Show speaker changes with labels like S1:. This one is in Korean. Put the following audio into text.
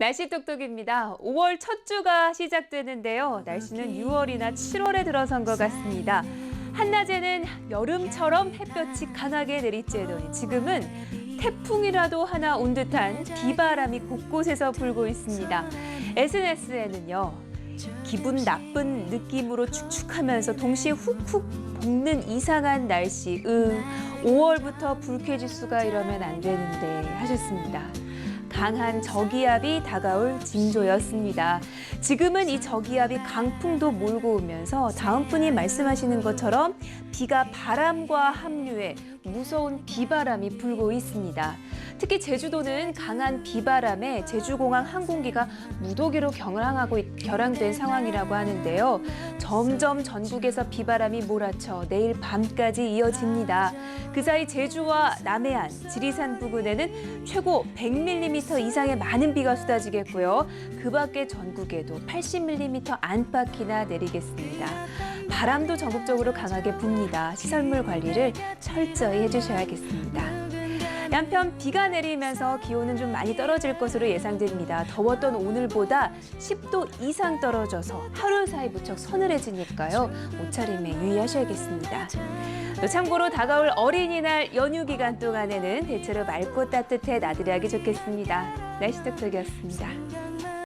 S1: 날씨 똑똑입니다. 5월 첫 주가 시작되는데요. 날씨는 6월이나 7월에 들어선 것 같습니다. 한낮에는 여름처럼 햇볕이 강하게 내리쬐더니 지금은 태풍이라도 하나 온 듯한 비바람이 곳곳에서 불고 있습니다. SNS에는요. 기분 나쁜 느낌으로 축축하면서 동시에 훅훅 볶는 이상한 날씨. 응, 5월부터 불쾌지수가 이러면 안 되는데 하셨습니다. 강한 저기압이 다가올 징조였습니다. 지금은 이 저기압이 강풍도 몰고 오면서 다음 분이 말씀하시는 것처럼 비가 바람과 합류해 무서운 비바람이 불고 있습니다. 특히 제주도는 강한 비바람에 제주공항 항공기가 무더기로 경항하고 있- 결항된 상황이라고 하는데요. 점점 전국에서 비바람이 몰아쳐 내일 밤까지 이어집니다. 그 사이 제주와 남해안, 지리산 부근에는 최고 100mm 이상의 많은 비가 쏟아지겠고요. 그 밖에 전국에도 80mm 안팎이나 내리겠습니다. 바람도 전국적으로 강하게 붑니다. 시설물 관리를 철저히 해주셔야겠습니다. 한편 비가 내리면서 기온은 좀 많이 떨어질 것으로 예상됩니다. 더웠던 오늘보다 10도 이상 떨어져서 하루 사이 무척 서늘해지니까요. 옷차림에 유의하셔야겠습니다. 또 참고로 다가올 어린이날 연휴 기간 동안에는 대체로 맑고 따뜻해 나들이하기 좋겠습니다. 날씨 똑똑이었습니다.